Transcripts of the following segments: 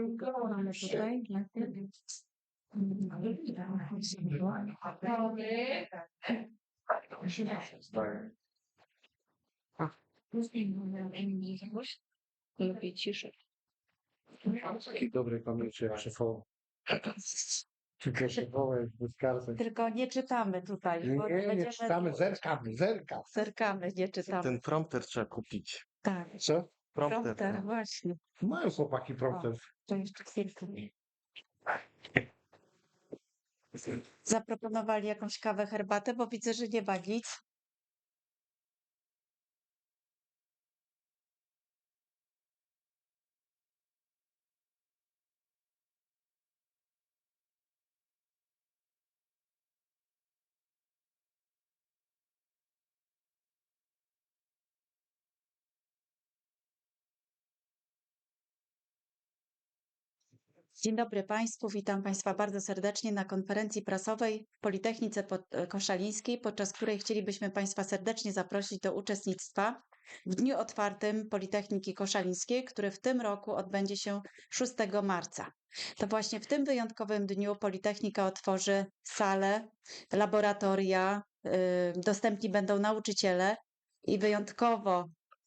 Mamy tutaj. Lepiej ciszej. Takiej dobrej pamięci jak szefowo. Tylko jak wyskarcać. Tylko nie czytamy tutaj. Nie, bo nie, nie będziemy- czytamy, zerkamy, zerkamy. Zerkamy, nie czytamy. Ten prompter trzeba kupić. Tak, Co? Prompter. prompter, właśnie. Mają chłopaki prompter. To jeszcze chwilkę. Zaproponowali jakąś kawę, herbatę, bo widzę, że nie ma nic. Dzień dobry Państwu, witam Państwa bardzo serdecznie na konferencji prasowej w Politechnice e, Koszalińskiej, podczas której chcielibyśmy Państwa serdecznie zaprosić do uczestnictwa w dniu otwartym Politechniki Koszalińskiej, który w tym roku odbędzie się 6 marca. To właśnie w tym wyjątkowym dniu Politechnika otworzy salę, laboratoria, y, dostępni będą nauczyciele i wyjątkowo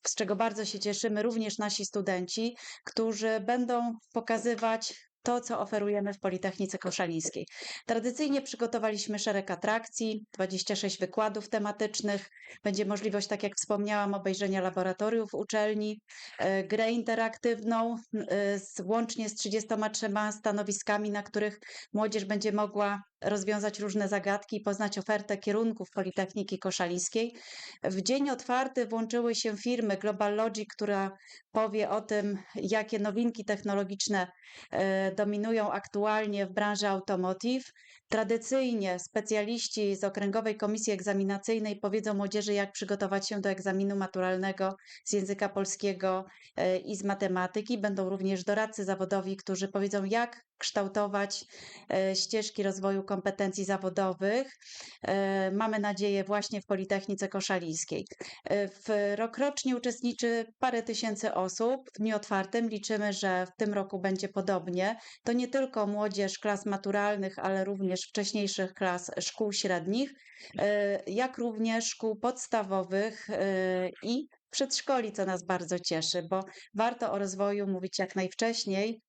z czego bardzo się cieszymy, również nasi studenci, którzy będą pokazywać to, co oferujemy w Politechnice Koszalińskiej. Tradycyjnie przygotowaliśmy szereg atrakcji, 26 wykładów tematycznych. Będzie możliwość, tak jak wspomniałam, obejrzenia laboratoriów uczelni, e, grę interaktywną, e, łącznie z 33 stanowiskami, na których młodzież będzie mogła rozwiązać różne zagadki i poznać ofertę kierunków Politechniki Koszalińskiej. W dzień otwarty włączyły się firmy Global Logic, która powie o tym, jakie nowinki technologiczne e, dominują aktualnie w branży automotive. Tradycyjnie specjaliści z Okręgowej Komisji Egzaminacyjnej powiedzą młodzieży, jak przygotować się do egzaminu maturalnego z języka polskiego e, i z matematyki. Będą również doradcy zawodowi, którzy powiedzą, jak kształtować e, ścieżki rozwoju kompetencji zawodowych. E, Mamy nadzieję właśnie w Politechnice Koszalińskiej. W rokrocznie uczestniczy parę tysięcy osób. W dniu otwartym liczymy, że w tym roku będzie podobnie. To nie tylko młodzież klas maturalnych, ale również wcześniejszych klas szkół średnich, e, jak również szkół podstawowych e, i przedszkoli, co nas bardzo cieszy, bo warto o rozwoju mówić jak najwcześniej.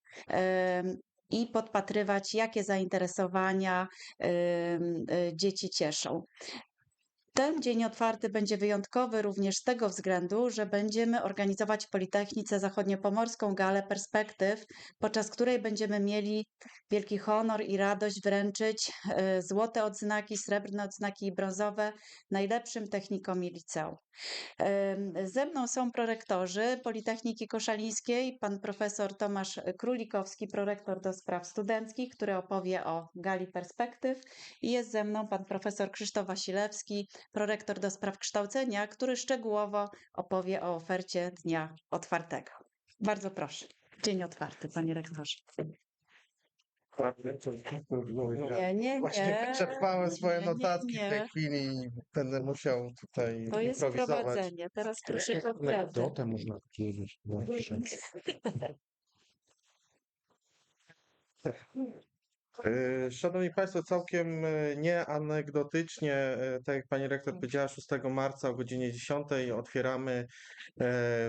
I podpatrywać, jakie zainteresowania e, dzieci cieszą. Ten dzień otwarty będzie wyjątkowy również z tego względu, że będziemy organizować w Politechnice Zachodniopomorską Galę Perspektyw, podczas której będziemy mieli wielki honor i radość wręczyć e, złote odznaki, srebrne odznaki i brązowe najlepszym technikom i liceum. Ze mną są prorektorzy Politechniki Koszalińskiej, pan profesor Tomasz Królikowski, prorektor do spraw studenckich, który opowie o Gali Perspektyw i jest ze mną pan profesor Krzysztof Wasilewski, prorektor do spraw kształcenia, który szczegółowo opowie o ofercie dnia otwartego. Bardzo proszę. Dzień otwarty, panie rektorze. Nie, nie, Właśnie nie. wyczerpałem swoje Nie, nie, notatki w tej nie. chwili i będę musiał tutaj To jest improwizować. prowadzenie. Teraz proszę naprawdę. Anegdotę można powiedzieć. E, Szanowni Państwo, całkiem e, nieanegdotycznie, e, tak jak Pani Rektor powiedziała, 6 marca o godzinie 10 otwieramy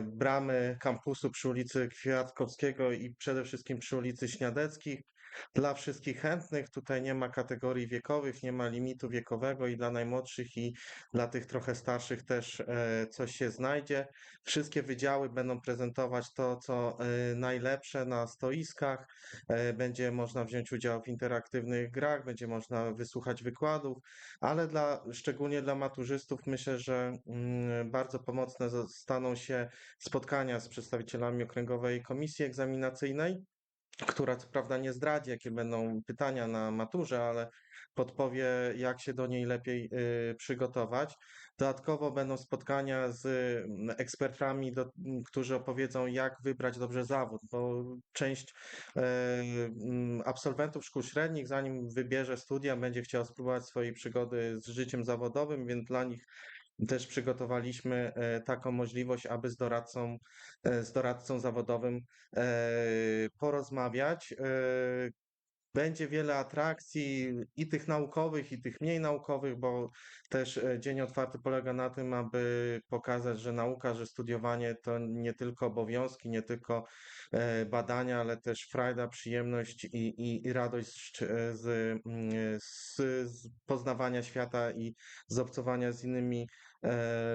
bramy kampusu przy ulicy Kwiatkowskiego i przede wszystkim przy ulicy Śniadeckich. Dla wszystkich chętnych, tutaj nie ma kategorii wiekowych, nie ma limitu wiekowego i dla najmłodszych i dla tych trochę starszych też e, coś się znajdzie. Wszystkie wydziały będą prezentować to, co e, najlepsze na stoiskach. E, Będzie można wziąć udział w interaktywnych grach, będzie można wysłuchać wykładów, ale dla, szczególnie dla maturzystów myślę, że mm, bardzo pomocne zo- staną się spotkania z przedstawicielami Okręgowej Komisji Egzaminacyjnej, która co prawda nie zdradzi, jakie będą pytania na maturze, ale podpowie, jak się do niej lepiej y, przygotować. Dodatkowo będą spotkania z mm, ekspertami, do, m, którzy opowiedzą, jak wybrać dobrze zawód, bo część e, mm, absolwentów szkół średnich, zanim wybierze studia, będzie chciała spróbować swojej przygody z życiem zawodowym, więc dla nich też przygotowaliśmy e, taką możliwość, aby z doradcą, e, z doradcą zawodowym e, porozmawiać. Będzie wiele atrakcji i tych naukowych, i tych mniej naukowych, bo też Dzień Otwarty polega na tym, aby pokazać, że nauka, że studiowanie to nie tylko obowiązki, nie tylko badania, ale też frajda, przyjemność i, i, i radość z, mm, z, z poznawania świata i z obcowania z innymi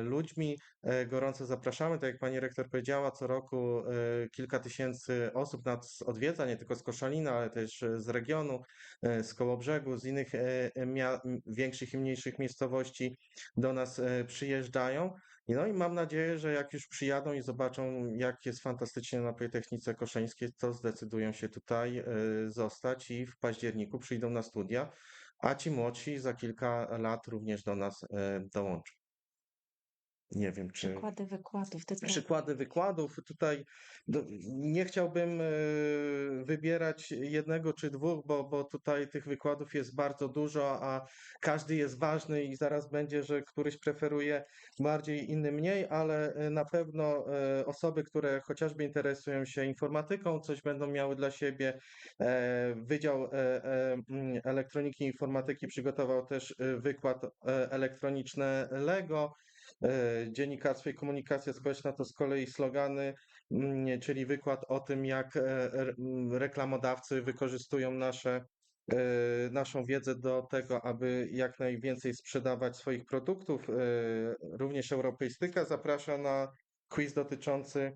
ludźmi. E, Gorąco zapraszamy, tak jak pani rektor powiedziała, co roku e, kilka tysięcy osób nas odwiedza, nie tylko z Koszalina, ale też e, z regionu, e, z Kołobrzegu, z innych e, większych i mniejszych miejscowości do nas e, przyjeżdżają. No i mam nadzieję, że jak już przyjadą i zobaczą, jak jest fantastycznie na Politechnice Koszeńskiej, to zdecydują się tutaj e, zostać i w październiku przyjdą na studia, a ci młodsi za kilka lat również do nas e, dołączą. Nie wiem, czy. Przykłady wykładów. Przykłady wykładów. Tutaj do, nie chciałbym e, wybierać jednego czy dwóch, bo, bo tutaj tych wykładów jest bardzo dużo, a każdy jest ważny i zaraz będzie, że któryś preferuje bardziej, inny mniej, ale e, na pewno e, osoby, które chociażby interesują się informatyką, coś będą miały dla siebie. E, Wydział e, e, mm, Elektroniki i Informatyki przygotował też wykład e, elektroniczne Lego. E, Dziennikarstwo i komunikacja społeczna to z kolei slogany, mm, czyli wykład o tym, jak e, re- m, reklamodawcy wykorzystują nasze, e, naszą wiedzę do tego, aby jak najwięcej sprzedawać swoich produktów. Również Europejstyka zaprasza na quiz dotyczący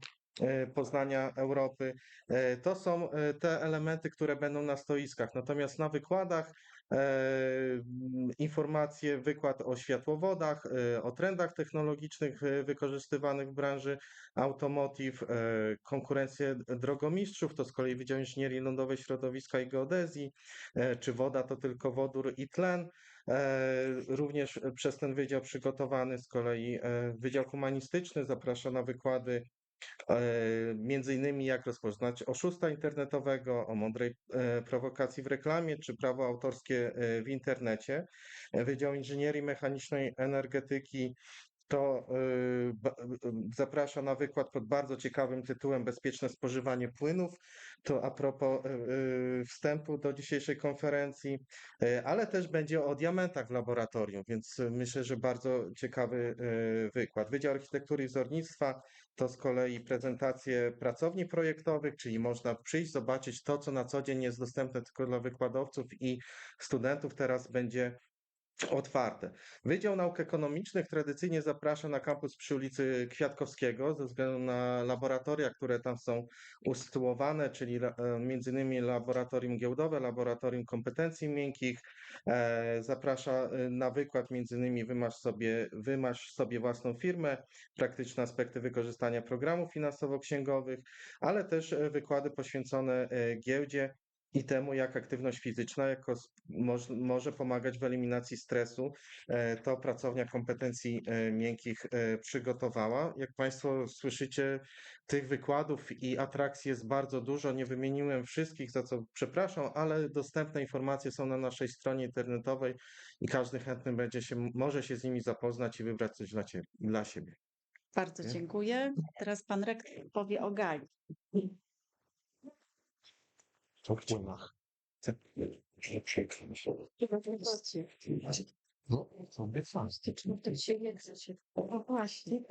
poznania Europy. E, To są e, te elementy, które będą na stoiskach. Natomiast na wykładach e, informacje, wykład o światłowodach, e, o trendach technologicznych e, wykorzystywanych w branży automotive, e, konkurencję drogomistrzów, to z kolei Wydział Inżynierii Lądowej, Środowiska i Geodezji, e, czy woda to tylko wodór i tlen. E, Również przez ten wydział przygotowany z kolei e, Wydział Humanistyczny zaprasza na wykłady E, Między innymi jak rozpoznać oszusta internetowego, o mądrej e, prowokacji w reklamie, czy prawo autorskie e, w internecie. E, Wydział Inżynierii Mechanicznej Energetyki to e, ba- e, zaprasza na wykład pod bardzo ciekawym tytułem Bezpieczne spożywanie płynów. To a propos wstępu do dzisiejszej konferencji, ale też będzie o diamentach w laboratorium, więc myślę, że bardzo ciekawy wykład. Wydział Architektury i Wzornictwa to z kolei prezentacje pracowni projektowych, czyli można przyjść, zobaczyć to, co na co dzień jest dostępne tylko dla wykładowców i studentów, teraz będzie otwarte. Wydział Nauk Ekonomicznych tradycyjnie zaprasza na kampus przy ulicy Kwiatkowskiego ze względu na laboratoria, które tam są usytuowane, czyli e, innymi laboratorium giełdowe, laboratorium kompetencji miękkich. E, Zaprasza e, na wykład innymi wymasz sobie, wymasz sobie własną firmę, praktyczne aspekty wykorzystania programów finansowo-księgowych, ale też wykłady poświęcone giełdzie i temu, jak aktywność fizyczna jako moż, może pomagać w eliminacji stresu. E, To pracownia kompetencji e, miękkich e, przygotowała. Jak Państwo słyszycie, tych wykładów i atrakcji jest bardzo dużo. Nie wymieniłem wszystkich, za co przepraszam, ale dostępne informacje są na naszej stronie internetowej i każdy chętny będzie się, może się z nimi zapoznać i wybrać coś dla, cie, dla siebie. Bardzo dziękuję. Teraz pan rektor powie o gali. To w płynach. Nie przekręć. No, to obiecam. To się chce się. O właśnie.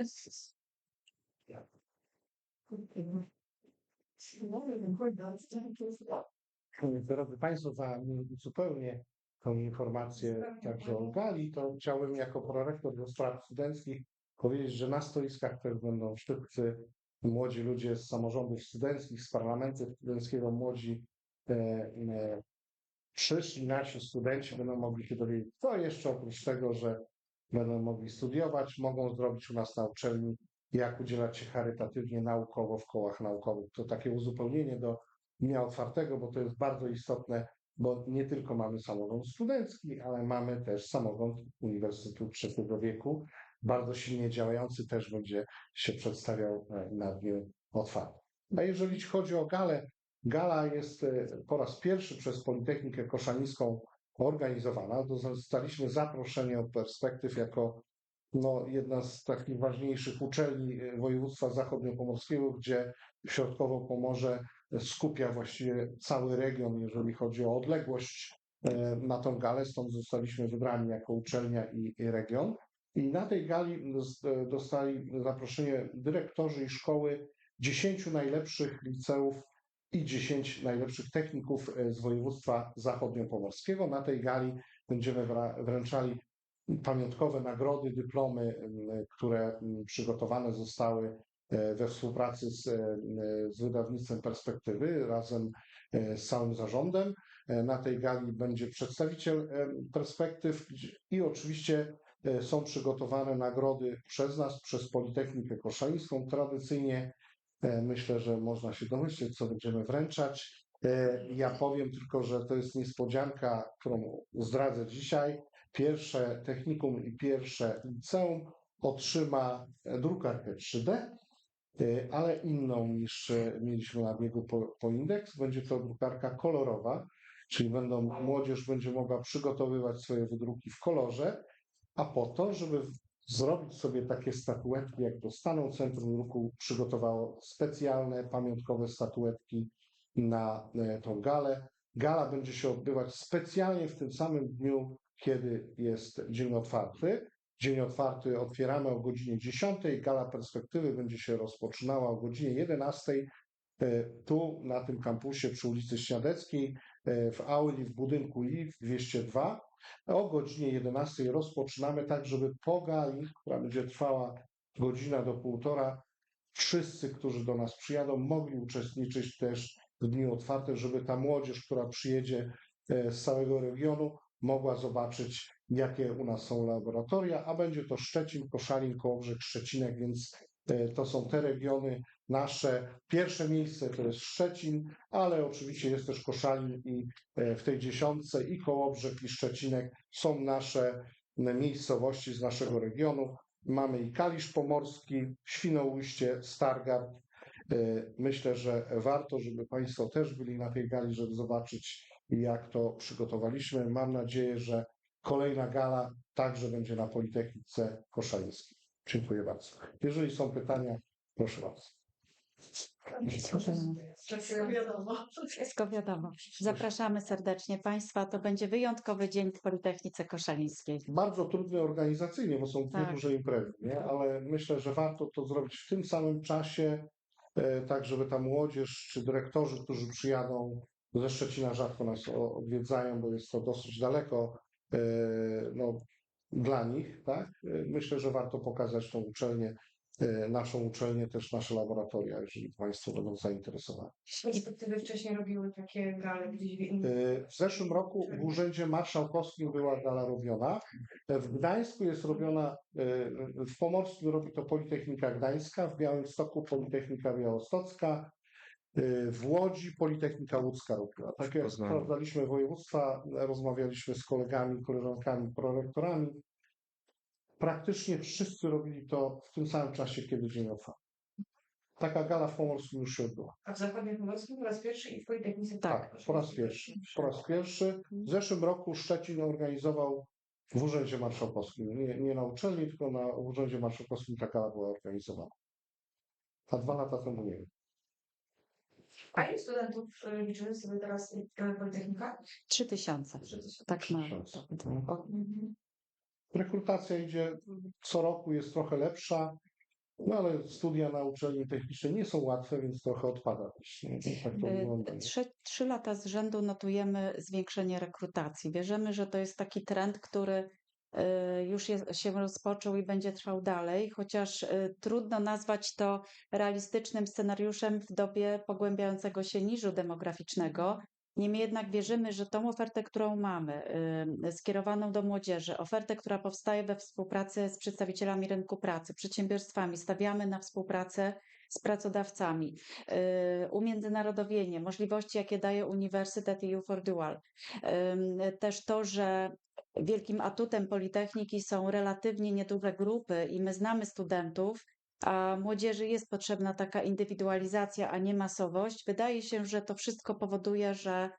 Drodzy Państwo, za zupełnie tą informację także o Gali, to chciałbym jako prorektor do spraw studenckich powiedzieć, że na stoiskach też będą wszyscy młodzi ludzie z samorządów studenckich, z parlamentu studenckiego, młodzi e, przyszli nasi studenci będą mogli się dowiedzieć, co jeszcze oprócz tego, że będą mogli studiować, mogą zrobić u nas na uczelni, jak udzielać się charytatywnie, naukowo w kołach naukowych. To takie uzupełnienie do dnia otwartego, bo to jest bardzo istotne, bo nie tylko mamy samorząd studencki, ale mamy też samorząd Uniwersytetu Trzeciego Wieku, bardzo silnie działający, też będzie się przedstawiał e, na dniu otwartym. A jeżeli chodzi o galę, gala jest e, po raz pierwszy przez Politechnikę Koszalińską organizowana. Zostaliśmy zaproszeni od perspektyw jako no, jedna z takich ważniejszych uczelni e, województwa zachodniopomorskiego, gdzie Środkowo-Pomorze skupia właściwie cały region, jeżeli chodzi o odległość e, na tą galę, stąd zostaliśmy wybrani jako uczelnia i region. I na tej gali dos- dostali zaproszenie dyrektorzy i szkoły 10 najlepszych liceów i 10 najlepszych techników e, z województwa zachodniopomorskiego. Na tej gali będziemy wręczali pamiątkowe nagrody, dyplomy, które przygotowane zostały e, we współpracy z, e, z wydawnictwem Perspektywy razem z całym zarządem. Na tej gali będzie przedstawiciel Perspektyw i oczywiście są przygotowane nagrody przez nas, przez Politechnikę Koszalińską. Tradycyjnie myślę, że można się domyśleć, co będziemy wręczać. E, Ja powiem tylko, że to jest niespodzianka, którą zdradzę dzisiaj. Pierwsze technikum i pierwsze liceum otrzyma e, drukarkę 3D, e, ale inną niż e, mieliśmy na biegu po, po indeks. Będzie to drukarka kolorowa, czyli będą, młodzież będzie mogła przygotowywać swoje wydruki w kolorze, a po to, żeby zrobić sobie takie statuetki, jak dostaną Centrum Druku przygotowało specjalne pamiątkowe statuetki na e, tą galę. Gala będzie się odbywać specjalnie w tym samym dniu, kiedy jest dzień otwarty. Dzień otwarty otwieramy o godzinie 10. Gala perspektywy będzie się rozpoczynała o godzinie 11. e, Tu na tym kampusie przy ulicy Śniadeckiej e, w auli w budynku I 202. O godzinie 11 rozpoczynamy tak, żeby po gali, która będzie trwała godzina do półtora, wszyscy, którzy do nas przyjadą, mogli uczestniczyć też w dniu otwartym, żeby ta młodzież, która przyjedzie e, z całego regionu, mogła zobaczyć, jakie u nas są laboratoria, a będzie to Szczecin, Koszalin, Kołobrzeg, Szczecinek, więc to są te regiony nasze. Pierwsze miejsce to jest Szczecin, ale oczywiście jest też Koszalin i e, w tej dziesiątce i Kołobrzeg, i Szczecinek są nasze miejscowości z naszego regionu. Mamy i Kalisz Pomorski, Świnoujście, Stargard. E, Myślę, że warto, żeby Państwo też byli na tej gali, żeby zobaczyć, jak to przygotowaliśmy. Mam nadzieję, że kolejna gala także będzie na Politechnice Koszalińskiej. Dziękuję bardzo. Jeżeli są pytania, proszę bardzo. Wszystko wiadomo. Wszystko wiadomo. Zapraszamy serdecznie Państwa. To będzie wyjątkowy dzień w Politechnice Koszalińskiej. Bardzo trudny organizacyjnie, bo są dwie Tak. duże imprezy, nie? ale myślę, że warto to zrobić w tym samym czasie, e, tak żeby ta młodzież czy dyrektorzy, którzy przyjadą ze Szczecina, rzadko nas odwiedzają, bo jest to dosyć daleko e, no, dla nich. Tak? Myślę, że warto pokazać tą uczelnię, e, naszą uczelnię, też nasze laboratoria, jeżeli Państwo będą zainteresowani. Perspektywy wcześniej robiły takie gale gdzieś w innych. E, W zeszłym roku w Urzędzie Marszałkowskim była gala robiona. E, W Gdańsku jest robiona, w Pomorskim robi to Politechnika Gdańska, w Białymstoku Politechnika Białostocka, w Łodzi Politechnika Łódzka robiła. Tak jak Poznaniu. sprawdzaliśmy województwa, rozmawialiśmy z kolegami, koleżankami, prorektorami. Praktycznie wszyscy robili to w tym samym czasie, kiedy dzień otwarty. Taka gala w Pomorskim już się odbyła. A w Zachodnim Pomorskim po raz pierwszy i w Politechnice Tak, po raz pierwszy. Po raz pierwszy. W zeszłym roku Szczecin organizował w Urzędzie Marszałkowskim, nie, nie na uczelni, tylko na w Urzędzie Marszałkowskim ta gala była organizowana. A dwa lata temu nie wiem. A ile studentów y, liczymy sobie teraz Politechnika? Trzy tysiące. Tak ma. Tysiące. Mhm. Rekrutacja idzie co roku, jest trochę lepsza, no ale studia na uczelni technicznej nie są łatwe, więc trochę odpada też. Tak. Y? Trzy, trzy lata z rzędu notujemy zwiększenie rekrutacji. Wierzymy, że to jest taki trend, który już jest, się rozpoczął i będzie trwał dalej, chociaż y, trudno nazwać to realistycznym scenariuszem w dobie pogłębiającego się niżu demograficznego. Niemniej jednak wierzymy, że tą ofertę, którą mamy, y, skierowaną do młodzieży, ofertę, która powstaje we współpracy z przedstawicielami rynku pracy, przedsiębiorstwami, stawiamy na współpracę z pracodawcami, y, umiędzynarodowienie, możliwości, jakie daje Uniwersytet EU for Dual. Też to, że wielkim atutem Politechniki są relatywnie nieduże grupy i my znamy studentów, a młodzieży jest potrzebna taka indywidualizacja, a nie masowość. Wydaje się, że to wszystko powoduje, że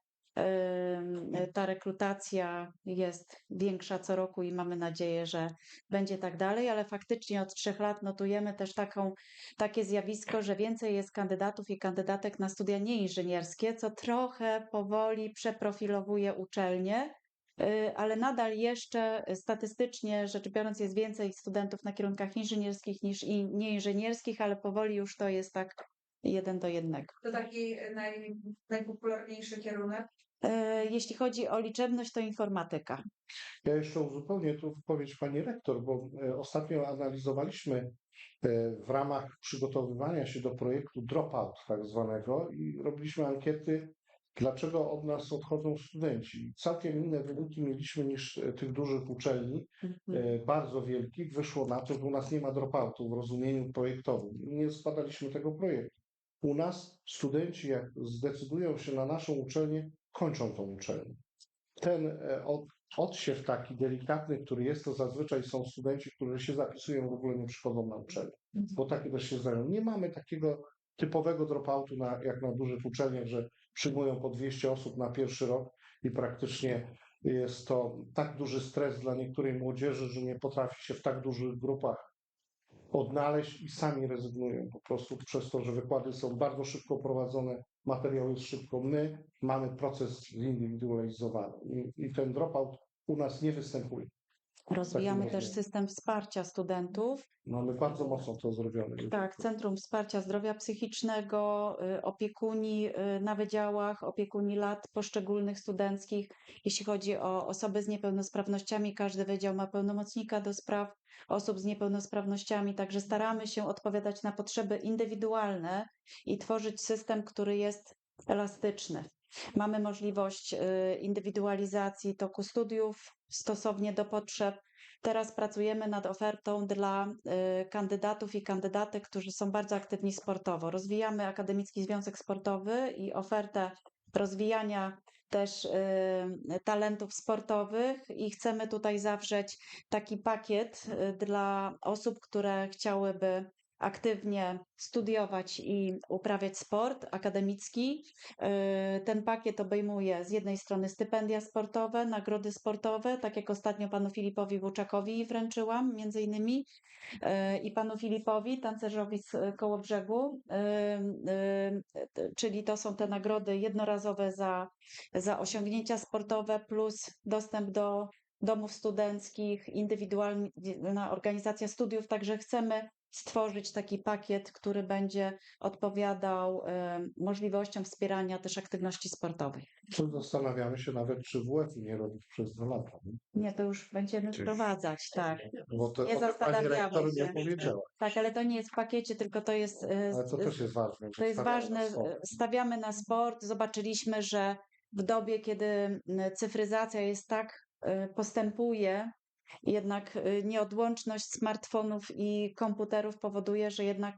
Ta rekrutacja jest większa co roku i mamy nadzieję, że będzie tak dalej, ale faktycznie od trzech lat notujemy też taką, takie zjawisko, że więcej jest kandydatów i kandydatek na studia nieinżynierskie, co trochę powoli przeprofilowuje uczelnie. Y, Ale nadal jeszcze statystycznie rzecz biorąc jest więcej studentów na kierunkach inżynierskich niż i nieinżynierskich, ale powoli już to jest tak jeden do jednego. To taki naj, najpopularniejszy kierunek. Jeśli chodzi o liczebność, to informatyka. Ja jeszcze uzupełnię tu wypowiedź pani rektor, bo ostatnio analizowaliśmy w ramach przygotowywania się do projektu Dropout tak zwanego i robiliśmy ankiety, dlaczego od nas odchodzą studenci. Całkiem inne wyniki mieliśmy niż e, tych dużych uczelni, e, bardzo wielkich. Wyszło na to, że u nas nie ma dropoutu w rozumieniu projektowym. Nie składaliśmy tego projektu. U nas studenci, jak zdecydują się na naszą uczelnię, kończą tą uczelnię. Ten e, od, odsiew taki delikatny, który jest, to zazwyczaj są studenci, którzy się zapisują, w ogóle nie przychodzą na uczelnię, bo takie też się zdają. Nie mamy takiego typowego dropoutu na, jak na dużych uczelniach, że przyjmują po 200 osób na pierwszy rok i praktycznie jest to tak duży stres dla niektórej młodzieży, że nie potrafi się w tak dużych grupach odnaleźć i sami rezygnują po prostu przez to, że wykłady są bardzo szybko prowadzone, materiał jest szybko. My mamy proces zindywidualizowany i, i ten dropout u nas nie występuje. Rozwijamy Takim też system wsparcia studentów. Mamy bardzo mocno to zrobione. Tak, Centrum Wsparcia Zdrowia Psychicznego, y, opiekuni y, na wydziałach, opiekuni lat poszczególnych studenckich. Jeśli chodzi o osoby z niepełnosprawnościami, każdy wydział ma pełnomocnika do spraw osób z niepełnosprawnościami, także staramy się odpowiadać na potrzeby indywidualne i tworzyć system, który jest elastyczny. Mamy możliwość y, indywidualizacji toku studiów stosownie do potrzeb. Teraz pracujemy nad ofertą dla y, kandydatów i kandydatek, którzy są bardzo aktywni sportowo. Rozwijamy Akademicki Związek Sportowy i ofertę rozwijania też y, talentów sportowych i chcemy tutaj zawrzeć taki pakiet dla osób, które chciałyby aktywnie studiować i uprawiać sport akademicki. Y, Ten pakiet obejmuje z jednej strony stypendia sportowe, nagrody sportowe, tak jak ostatnio panu Filipowi Łuczakowi wręczyłam, między innymi, y, i panu Filipowi, tancerzowi z y, Kołobrzegu, y, y, czyli to są te nagrody jednorazowe za, za osiągnięcia sportowe plus dostęp do domów studenckich, indywidualna organizacja studiów, także chcemy stworzyć taki pakiet, który będzie odpowiadał e, możliwościom wspierania też aktywności sportowej. Tu zastanawiamy się nawet, czy WF nie robić przez dwa lata. nie? Nie, to już będziemy Czy- wprowadzać, tak. Bo to Nie zastanawiamy się. powiedziała. Tak, ale to nie jest w pakiecie, tylko to jest. e, Ale to też jest ważne. To jest ważne. na sport. e, Stawiamy na sport. Zobaczyliśmy, że w dobie, kiedy cyfryzacja jest tak e, postępuje, jednak e, nieodłączność smartfonów i komputerów powoduje, że jednak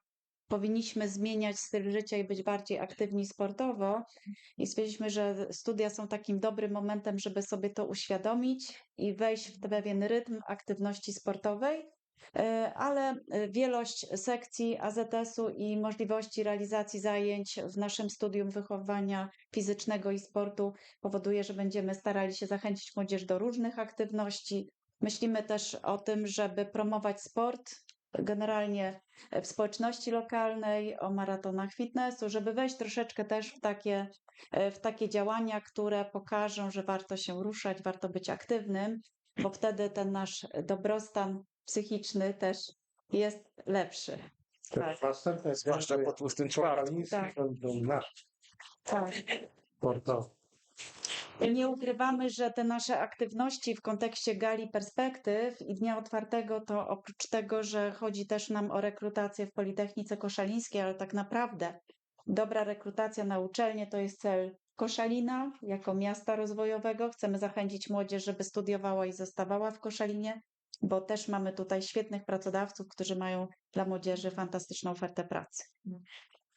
powinniśmy zmieniać styl życia i być bardziej aktywni sportowo. I stwierdziliśmy, że studia są takim dobrym momentem, żeby sobie to uświadomić i wejść w pewien rytm aktywności sportowej. E, ale e, wielość sekcji AZS-u i możliwości realizacji zajęć w naszym studium wychowania fizycznego i sportu powoduje, że będziemy starali się zachęcić młodzież do różnych aktywności. Myślimy też o tym, żeby promować sport generalnie w społeczności lokalnej, o maratonach fitnessu, żeby wejść troszeczkę też w takie, w takie działania, które pokażą, że warto się ruszać, warto być aktywnym, bo wtedy ten nasz dobrostan psychiczny też jest lepszy. Tak. Następne Zwłaszcza po tłustym czwartku. Tak. będą Tak. sportowe. Nie ukrywamy, że te nasze aktywności w kontekście gali perspektyw i dnia otwartego, to oprócz tego, że chodzi też nam o rekrutację w Politechnice Koszalińskiej, ale tak naprawdę dobra rekrutacja na uczelnię to jest cel Koszalina jako miasta rozwojowego. Chcemy zachęcić młodzież, żeby studiowała i zostawała w Koszalinie, bo też mamy tutaj świetnych pracodawców, którzy mają dla młodzieży fantastyczną ofertę pracy.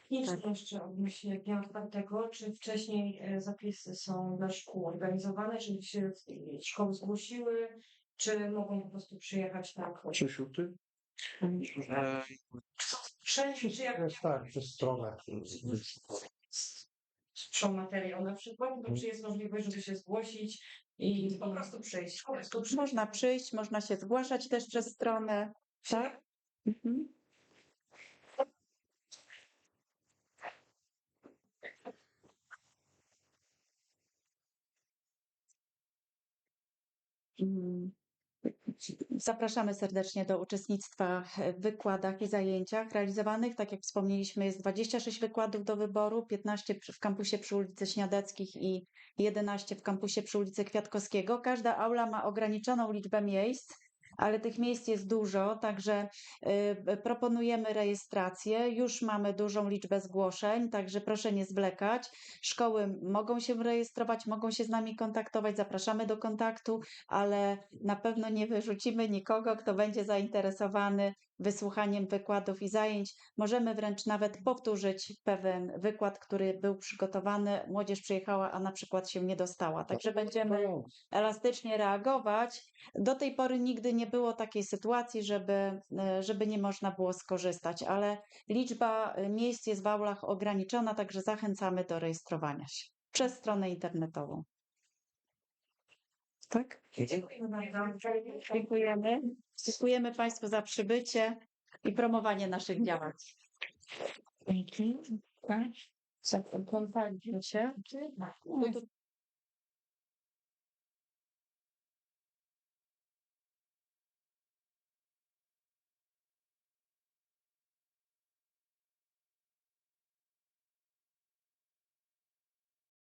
Jeszcze jeszcze odnośnie dnia otwartego, czy wcześniej e, zapisy są dla szkół organizowane, żeby się e, szkoły zgłosiły, czy mogą po prostu przyjechać tak? Krzysiu, ty? E, Wszędzie, czy jak tak, przez stronę. strzą materiał na przykład, to czy jest możliwość, żeby się zgłosić i po prostu przyjść. Po prostu przyjść. Można przyjść, można się zgłaszać też przez stronę. Tak? Mhm. Zapraszamy serdecznie do uczestnictwa w wykładach i zajęciach realizowanych. Tak jak wspomnieliśmy, jest 26 wykładów do wyboru, 15 przy- w kampusie przy ulicy Śniadeckich i 11 w kampusie przy ulicy Kwiatkowskiego. Każda aula ma ograniczoną liczbę miejsc, ale tych miejsc jest dużo, także y, proponujemy rejestrację. Już mamy dużą liczbę zgłoszeń, także proszę nie zwlekać. Szkoły mogą się rejestrować, mogą się z nami kontaktować, zapraszamy do kontaktu, ale na pewno nie wyrzucimy nikogo, kto będzie zainteresowany wysłuchaniem wykładów i zajęć. Możemy wręcz nawet powtórzyć pewien wykład, który był przygotowany. Młodzież przyjechała, a na przykład się nie dostała. Także będziemy elastycznie reagować. Do tej pory nigdy nie było takiej sytuacji, żeby, e, żeby nie można było skorzystać, ale liczba e, miejsc jest w aulach ograniczona, także zachęcamy do rejestrowania się przez stronę internetową. Tak? Dziękujemy. Dziękujemy Państwu za przybycie i promowanie naszych działań. Dzięki. Tak. Zakontakt się.